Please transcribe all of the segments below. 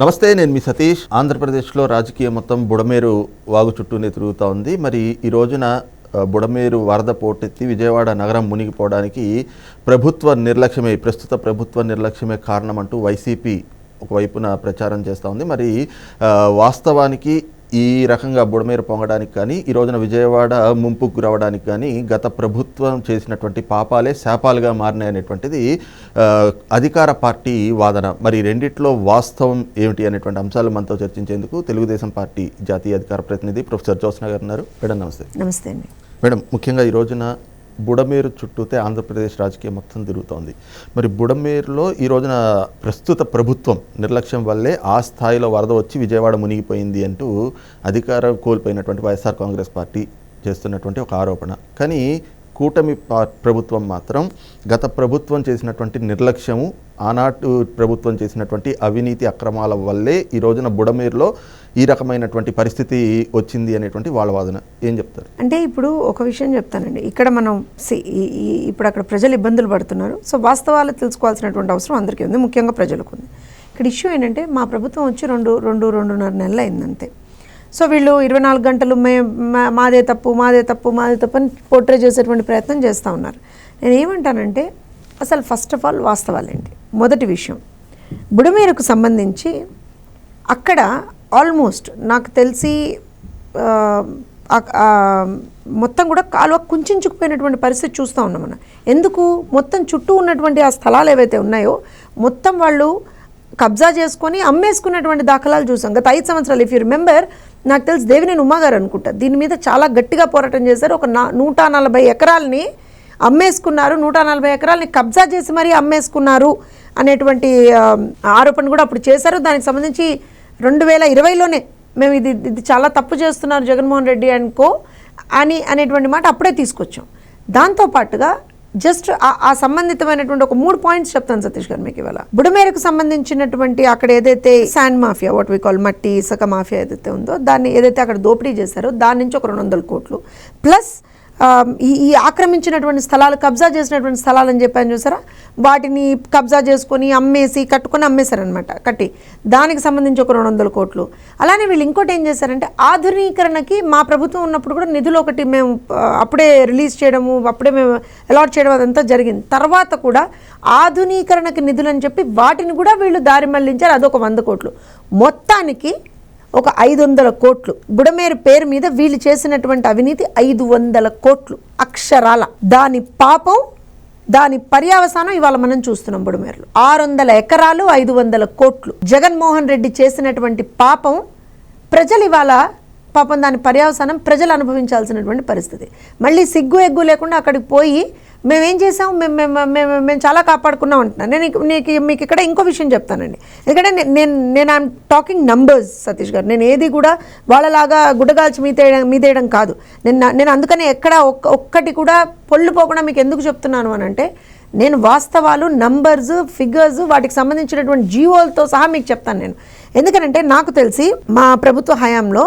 నమస్తే నేను మీ సతీష్. ఆంధ్రప్రదేశ్లో రాజకీయం మొత్తం బుడమేరు వాగు చుట్టూనే తిరుగుతూ ఉంది. మరి ఈ రోజున బుడమేరు వరద పోటెత్తి విజయవాడ నగరం మునిగిపోవడానికి ప్రభుత్వ నిర్లక్ష్యమే ప్రస్తుత ప్రభుత్వ నిర్లక్ష్యమే కారణం అంటూ వైసీపీ ఒకవైపున ప్రచారం చేస్తూ ఉంది. మరి వాస్తవానికి ఈ రకంగా బుడమేరు పొంగడానికి కానీ ఈ రోజున విజయవాడ ముంపుకు గురవడానికి కానీ గత ప్రభుత్వం చేసినటువంటి పాపాలే శాపాలుగా మారినాయనేటువంటిది అధికార పార్టీ వాదన. మరి రెండిట్లో వాస్తవం ఏమిటి అనేటువంటి అంశాలు మనతో చర్చించేందుకు తెలుగుదేశం పార్టీ జాతీయ అధికార ప్రతినిధి ప్రొఫెసర్ జ్యోత్స్న గారు ఉన్నారు. మేడం నమస్తే. నమస్తే అండి. మేడం ముఖ్యంగా ఈ రోజున బుడమేరు చుట్టూతే ఆంధ్రప్రదేశ్ రాజకీయం మొత్తం తిరుగుతోంది. మరి బుడమేరులో ఈ రోజున ప్రస్తుత ప్రభుత్వం నిర్లక్ష్యం వల్లే ఆ స్థాయిలో వరద వచ్చి విజయవాడ మునిగిపోయింది అంటూ అధికారం కోల్పోయినటువంటి వైఎస్ఆర్ కాంగ్రెస్ పార్టీ చేస్తున్నటువంటి ఒక ఆరోపణ. కానీ కూటమి పా- ప్రభుత్వం మాత్రం గత ప్రభుత్వం చేసినటువంటి నిర్లక్ష్యము ఆనాటి ప్రభుత్వం చేసినటువంటి అవినీతి అక్రమాల వల్లే ఈ రోజున బుడమేరులో ఈ రకమైనటువంటి పరిస్థితి వచ్చింది అనేటువంటి వాళ్ళ వాదన. ఏం చెప్తారు? అంటే ఇప్పుడు ఒక విషయం చెప్తానండి. ఇక్కడ మనం ఈ- ఈ- ఇప్పుడు అక్కడ ప్రజలు ఇబ్బందులు పడుతున్నారు. సో వాస్తవాలు తెలుసుకోవాల్సినటువంటి అవసరం అందరికీ ఉంది ముఖ్యంగా ప్రజలకు ఉంది. ఇక్కడ ఇష్యూ ఏంటంటే మా ప్రభుత్వం వచ్చి రెండు రెండు రెండున్నర నెలలు అయిందంతే. సో వీళ్ళు ఇరవై నాలుగు గంటలు మే మా- మాదే తప్పు మాదే తప్పు మాదే తప్పు అని పోర్ట్రే చేసేటువంటి ప్రయత్నం చేస్తూ ఉన్నారు. నేను ఏమంటానంటే అసలు ఫస్ట్ ఆఫ్ ఆల్ వాస్తవాలేంటి మొదటి విషయం బుడమేరకు సంబంధించి అక్కడ ఆల్మోస్ట్ నాకు తెలిసి మొత్తం కూడా కాలువ కుంచుకుపోయినటువంటి పరిస్థితి చూస్తూ ఉన్నాం మనం. ఎందుకు? మొత్తం చుట్టూ ఉన్నటువంటి ఆ స్థలాలు ఏవైతే ఉన్నాయో మొత్తం వాళ్ళు కబ్జా చేసుకొని అమ్మేసుకున్నటువంటి దాఖలాలు చూసాం. గత ఐదు సంవత్సరాలు ఇఫ్ యూ రిమెంబర్ నాకు తెలిసి దేవినేని ఉమ్మగారు అనుకుంటా దీని మీద చాలా గట్టిగా పోరాటం చేశారు. ఒక నా నూట నలభై ఎకరాలని అమ్మేసుకున్నారు. నూట నలభై ఎకరాలని కబ్జా చేసి మరీ అమ్మేసుకున్నారు అనేటువంటి ఆరోపణ కూడా అప్పుడు చేశారు. దానికి సంబంధించి రెండు వేల ఇరవైలోనే మేము ఇది ఇది చాలా తప్పు చేస్తున్నారు జగన్మోహన్ రెడ్డి అండ్ కో అని అనేటువంటి మాట అప్పుడే తీసుకొచ్చాం. దాంతోపాటుగా జస్ట్ ఆ- సంబంధితమైనటువంటి ఒక మూడు పాయింట్స్ చెప్తాను సతీష్ గారు మీకు ఇవాళ. బుడమేరకు సంబంధించినటువంటి అక్కడ ఏదైతే sand mafia what we call మట్టి ఇసుక మాఫియా ఏదైతే ఉందో దాన్ని ఏదైతే అక్కడ దోపిడీ చేశారో దాని నుంచి ఒక రెండు వందల కోట్లు. ప్లస్ ఈ ఆక్రమించినటువంటి స్థలాలు కబ్జా చేసినటువంటి స్థలాలు అని చెప్పాను చూసారా? వాటిని కబ్జా చేసుకొని అమ్మేసి కట్టుకొని అమ్మేశారనమాట కట్టి. దానికి సంబంధించి ఒక రెండు వందల కోట్లు. అలానే వీళ్ళు ఇంకోటి ఏం చేశారంటే ఆధునీకరణకి మా ప్రభుత్వం ఉన్నప్పుడు కూడా నిధులు ఒకటి మేము అప్పుడే రిలీజ్ చేయడము అప్పుడే మేము అలాట్ చేయడం అదంతా జరిగింది. తర్వాత కూడా ఆధునీకరణకి నిధులు అని చెప్పి వాటిని కూడా వీళ్ళు దారి మళ్ళించారు అదొక వంద కోట్లు. మొత్తానికి ఒక ఐదు వందల కోట్లు. బుడమేరు పేరు మీద వీళ్ళు చేసినటువంటి అవినీతి ఐదు వందల కోట్లు అక్షరాల. దాని పాపం దాని పర్యావసానం ఇవాళ మనం చూస్తున్నాం బుడమేరులు. ఆరు వందల ఎకరాలు ఐదు వందల కోట్లు. జగన్మోహన్ రెడ్డి చేసినటువంటి పాపం ప్రజలు ఇవాళ పాపం దాని పర్యావసానం ప్రజలు అనుభవించాల్సినటువంటి పరిస్థితి. మళ్ళీ సిగ్గు ఎగ్గు లేకుండా అక్కడికి పోయి మేమేం చేసాం మేము మేము మేము మేము చాలా కాపాడుకున్నాం అంటున్నాను నేను నీకు మీకు ఇక్కడ ఇంకో విషయం చెప్తానండి. ఎందుకంటే నేను నేను ఐఎమ్ టాకింగ్ నంబర్స్ సతీష్ గారు. నేను ఏది కూడా వాళ్ళలాగా గుడ్డగాల్చి మీతేయడం మీదేయడం కాదు. నేను నేను అందుకనే ఎక్కడ ఒక్క ఒక్కటి కూడా పొళ్ళు పోకుండా మీకు ఎందుకు చెప్తున్నాను అని అంటే నేను వాస్తవాలు నంబర్స్ ఫిగర్స్ వాటికి సంబంధించినటువంటి జీవోలతో సహా మీకు చెప్తాను నేను. ఎందుకనంటే నాకు తెలిసి మా ప్రభుత్వ హయాంలో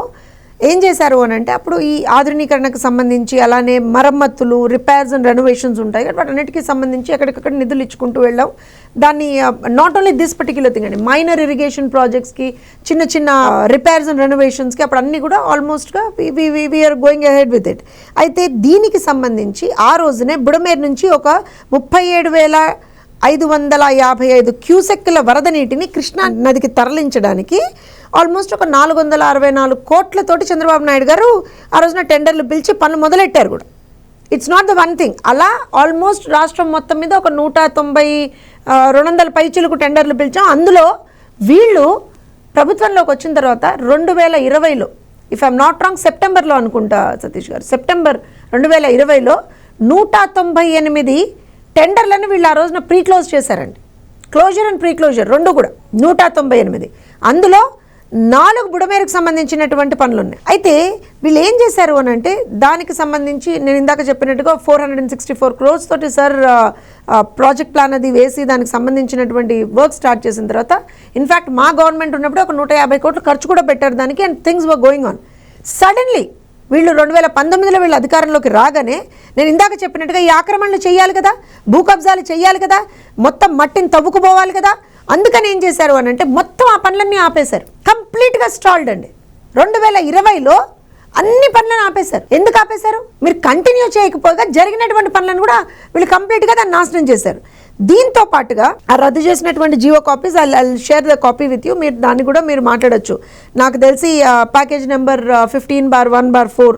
ఏం చేశారు అని అంటే అప్పుడు ఈ ఆధునీకరణకు సంబంధించి అలానే మరమ్మతులు రిపేర్స్ అండ్ రెనోవేషన్స్ ఉంటాయి. కదా వాటన్నిటికీ సంబంధించి ఎక్కడికక్కడ నిధులు ఇచ్చుకుంటూ వెళ్ళాం. దాన్ని not only this particular thing అండి మైనర్ ఇరిగేషన్ ప్రాజెక్ట్స్కి చిన్న చిన్న రిపేర్స్ అండ్ రెనోవేషన్స్కి అప్పుడు అన్నీ కూడా ఆల్మోస్ట్గా we are going ahead with it అయితే దీనికి సంబంధించి ఆ రోజునే బుడమేరు నుంచి ఒక ముప్పై ఏడు వేల ఐదు వందల యాభై ఐదు క్యూసెక్కుల వరద నీటిని కృష్ణా నదికి తరలించడానికి ఆల్మోస్ట్ ఒక నాలుగు వందల అరవై నాలుగు కోట్లతోటి చంద్రబాబు నాయుడు గారు ఆ రోజున టెండర్లు పిలిచి పనులు మొదలెట్టారు కూడా. It's not the one thing అలా ఆల్మోస్ట్ రాష్ట్రం మొత్తం మీద ఒక నూట తొంభై రెండు వందల పైచీలకు టెండర్లు పిలిచాం. అందులో వీళ్ళు ప్రభుత్వంలోకి వచ్చిన తర్వాత రెండు వేల ఇరవైలో ఇఫ్ ఐఎమ్ నాట్ రాంగ్ సెప్టెంబర్లో అనుకుంటా సతీష్ గారు సెప్టెంబర్ రెండు వేల ఇరవైలో నూట తొంభై ఎనిమిది టెండర్లను వీళ్ళు ఆ రోజున ప్రీ క్లోజ్ చేశారండి. క్లోజర్ అండ్ ప్రీ క్లోజర్ రెండు కూడా. నూట తొంభై ఎనిమిది. అందులో నాలుగు బుడమేరకు సంబంధించినటువంటి పనులు ఉన్నాయి అయితే వీళ్ళు ఏం చేశారు అని అంటే దానికి సంబంధించి నేను ఇందాక చెప్పినట్టుగా four hundred and sixty four crores తోటి సార్ ప్రాజెక్ట్ ప్లాన్ అది వేసి దానికి సంబంధించినటువంటి వర్క్ స్టార్ట్ చేసిన తర్వాత ఇన్ఫ్యాక్ట్ మా గవర్నమెంట్ ఉన్నప్పుడు ఒక నూట యాభై కోట్లు ఖర్చు కూడా పెట్టారు దానికి and things were going on. Suddenly వీళ్ళు రెండు వేల పంతొమ్మిదిలో వీళ్ళు అధికారంలోకి రాగానే నేను ఇందాక చెప్పినట్టుగా ఈ ఆక్రమణలు చేయాలి కదా భూ కబ్జాలు చేయాలి కదా మొత్తం మట్టిని తవ్వుకుపోవాలి కదా. అందుకని ఏం చేశారు అని అంటే మొత్తం ఆ పనులన్నీ ఆపేశారు. కంప్లీట్గా స్టాల్డ్ అండి. రెండు వేల ఇరవైలో అన్ని పనులను ఆపేశారు. ఎందుకు ఆపేశారు? మీరు కంటిన్యూ చేయకపోగా జరిగినటువంటి పనులను కూడా వీళ్ళు కంప్లీట్గా దాన్ని నాశనం చేశారు. దీంతో పాటుగా ఆ రద్దు చేసినటువంటి GO copies I share the copy with you మీరు దాన్ని కూడా మీరు మాట్లాడొచ్చు. నాకు తెలిసి package number fifteen bar one bar four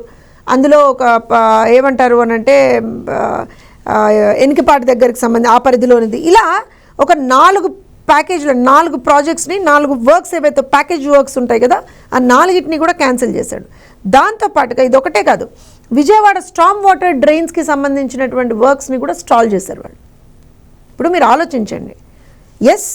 అందులో ఒక ప- ఏమంటారు అని అంటే ఎనికిపాటి దగ్గరికి సంబంధించి ఆ పరిధిలోనిది. ఇలా ఒక నాలుగు ప్యాకేజ్లో నాలుగు ప్రాజెక్ట్స్ని నాలుగు వర్క్స్ ఏవైతే ప్యాకేజ్ వర్క్స్ ఉంటాయి కదా ఆ నాలుగిటిని కూడా క్యాన్సిల్ చేశాడు. దాంతో పాటుగా ఇది ఒకటే కాదు విజయవాడ స్టామ్ వాటర్ డ్రైన్స్కి సంబంధించినటువంటి వర్క్స్ని కూడా స్టాల్ చేశారు వాళ్ళు. ఇప్పుడు మీరు ఆలోచించండి. ఎస్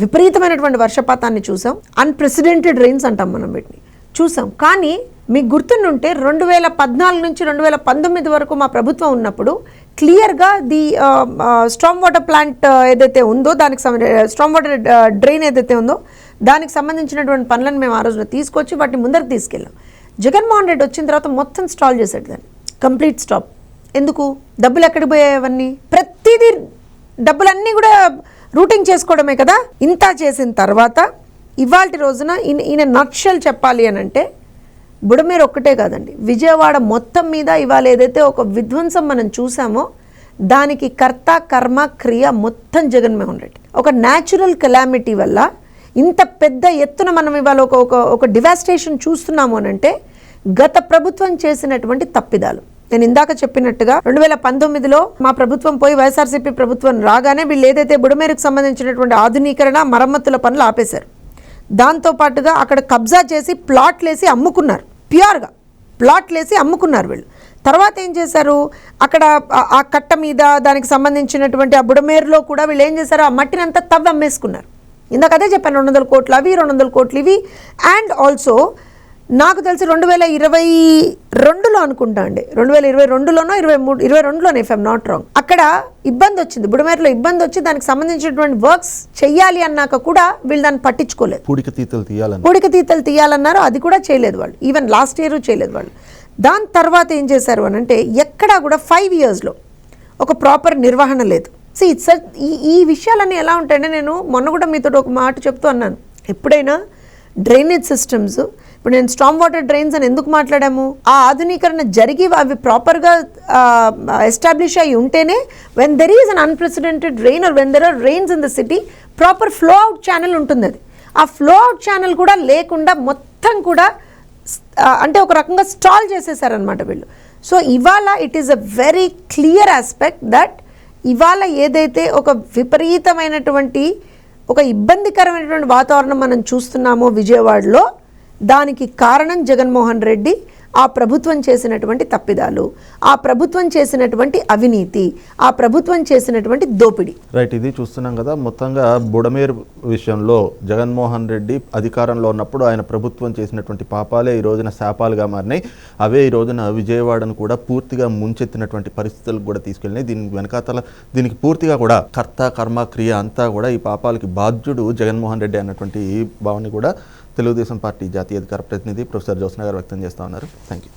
విపరీతమైనటువంటి వర్షపాతాన్ని చూసాం అన్ప్రెసిడెంటెడ్ రెయిన్స్ అంటాం మనం వీటిని. చూసాం. కానీ మీకు గుర్తుండుంటే రెండు వేల పద్నాలుగు నుంచి రెండు వేల పంతొమ్మిది వరకు మా ప్రభుత్వం ఉన్నప్పుడు క్లియర్గా ది స్ట్రామ్ వాటర్ ప్లాంట్ ఏదైతే ఉందో దానికి స్ట్రామ్ వాటర్ డ్రైన్ ఏదైతే ఉందో దానికి సంబంధించినటువంటి పనులను మేము ఆ రోజున తీసుకొచ్చి వాటిని ముందరకు తీసుకెళ్ళాం. జగన్మోహన్ రెడ్డి వచ్చిన తర్వాత మొత్తం స్టాల్ చేశాడు దాన్ని. Complete stop. ఎందుకు? డబ్బులు ఎక్కడికి పోయాయి అవన్నీ? ప్రతిదీ డబ్బులన్నీ కూడా రూటింగ్ చేసుకోవడమే కదా? ఇంత చేసిన తర్వాత ఇవాళ రోజున ఈయన ఈయన నక్షలు చెప్పాలి అని అంటే బుడమేరు ఒక్కటే కాదండి. విజయవాడ మొత్తం మీద ఇవాళ ఏదైతే ఒక విధ్వంసం మనం చూసామో దానికి కర్త కర్మ క్రియ మొత్తం జగన్మోహన్ రెడ్డి. ఒక న్యాచురల్ కెలామిటీ వల్ల ఇంత పెద్ద ఎత్తున మనం ఇవాళ ఒక ఒక ఒక డివాస్టేషన్ చూస్తున్నాము అని అంటే గత ప్రభుత్వం చేసినటువంటి తప్పిదాలు. నేను ఇందాక చెప్పినట్టుగా రెండు వేల పంతొమ్మిదిలో మా ప్రభుత్వం పోయి వైఎస్ఆర్సీపీ ప్రభుత్వం రాగానే వీళ్ళు ఏదైతే బుడమేరుకు సంబంధించినటువంటి ఆధునీకరణ మరమ్మతుల పనులు ఆపేశారు. దాంతో పాటుగా అక్కడ కబ్జా చేసి ప్లాట్లు వేసి అమ్ముకున్నారు. ప్యూర్గా ప్లాట్లేసి అమ్ముకున్నారు వీళ్ళు. తర్వాత ఏం చేశారు? అక్కడ ఆ- ఆ కట్ట మీద దానికి సంబంధించినటువంటి ఆ బుడమేరులో కూడా వీళ్ళు ఏం చేశారు? ఆ మట్టిని అంతా తవ్వి అమ్మేసుకున్నారు ఇందాక అదే చెప్పాను రెండు వందల కోట్లు అవి రెండు వందల కోట్లు ఇవి. అండ్ ఆల్సో నాకు తెలిసి రెండు వేల ఇరవై రెండులో అనుకుంటా అండి. రెండు వేల ఇరవై రెండులోనో ఇరవై మూడు ఇరవై రెండులోనే ఇఫ్ ఐమ్ నాట్ రాంగ్ అక్కడ ఇబ్బంది వచ్చింది. బుడమేరులో ఇబ్బంది వచ్చి దానికి సంబంధించినటువంటి వర్క్స్ చెయ్యాలి అన్నాక కూడా వీళ్ళు దాన్ని పట్టించుకోలేదు. పూడిక తీతలు తీయాలని పూడిక తీతలు తీయాలన్నారు అది కూడా చేయలేదు వాళ్ళు. ఈవెన్ లాస్ట్ ఇయర్ చేయలేదు వాళ్ళు. దాని తర్వాత ఏం చేశారు అని అంటే ఎక్కడా కూడా ఫైవ్ ఇయర్స్లో ఒక ప్రాపర్ నిర్వహణ లేదు. సి ఇట్స్ ఈ ఈ విషయాలన్నీ ఎలా ఉంటాయంటే నేను మొన్న కూడా మీతో ఒక మాట చెప్తూ అన్నాను. ఎప్పుడైనా డ్రైనేజ్ సిస్టమ్స్ ఇప్పుడు నేను స్టామ్ వాటర్ డ్రైన్స్ అని ఎందుకు మాట్లాడాము? ఆ ఆధునీకరణ జరిగి అవి ప్రాపర్గా ఎస్టాబ్లిష్ అయి ఉంటేనే when there is an unprecedented rain or when there are rains in the city proper flow out channel ఉంటుంది అది. ఆ ఫ్లో అవుట్ ఛానల్ కూడా లేకుండా మొత్తం కూడా అంటే ఒక రకంగా స్టాల్ చేసేసారనమాట వీళ్ళు. సో ఇవాళ it is a very clear aspect that ఇవాళ ఏదైతే ఒక విపరీతమైనటువంటి ఒక ఇబ్బందికరమైనటువంటి వాతావరణం మనం చూస్తున్నామో విజయవాడలో దానికి కారణం జగన్మోహన్ రెడ్డి. ఆ ప్రభుత్వం చేసినటువంటి తప్పిదాలు ఆ ప్రభుత్వం చేసినటువంటి అవినీతి ఆ ప్రభుత్వం చేసినటువంటి దోపిడీ. రైట్ ఇది చూస్తున్నాం కదా. మొత్తంగా బుడమేరు విషయంలో జగన్మోహన్ రెడ్డి అధికారంలో ఉన్నప్పుడు ఆయన ప్రభుత్వం చేసినటువంటి పాపాలే ఈ రోజున శాపాలుగా మారినాయి. అవే ఈ రోజున విజయవాడను కూడా పూర్తిగా ముంచెత్తినటువంటి పరిస్థితులకు కూడా తీసుకెళ్ళినాయి. దీనికి వెనకాతల దీనికి పూర్తిగా కూడా కర్త కర్మ క్రియ అంతా కూడా ఈ పాపాలకి బాధ్యుడు జగన్మోహన్ రెడ్డి అన్నటువంటి భావన కూడా తెలుగుదేశం పార్టీ జాతీయ అధికార ప్రతినిధి ప్రొఫెసర్ జ్యోత్స్న గారు వ్యక్తం చేస్తూ ఉన్నారు. Thank you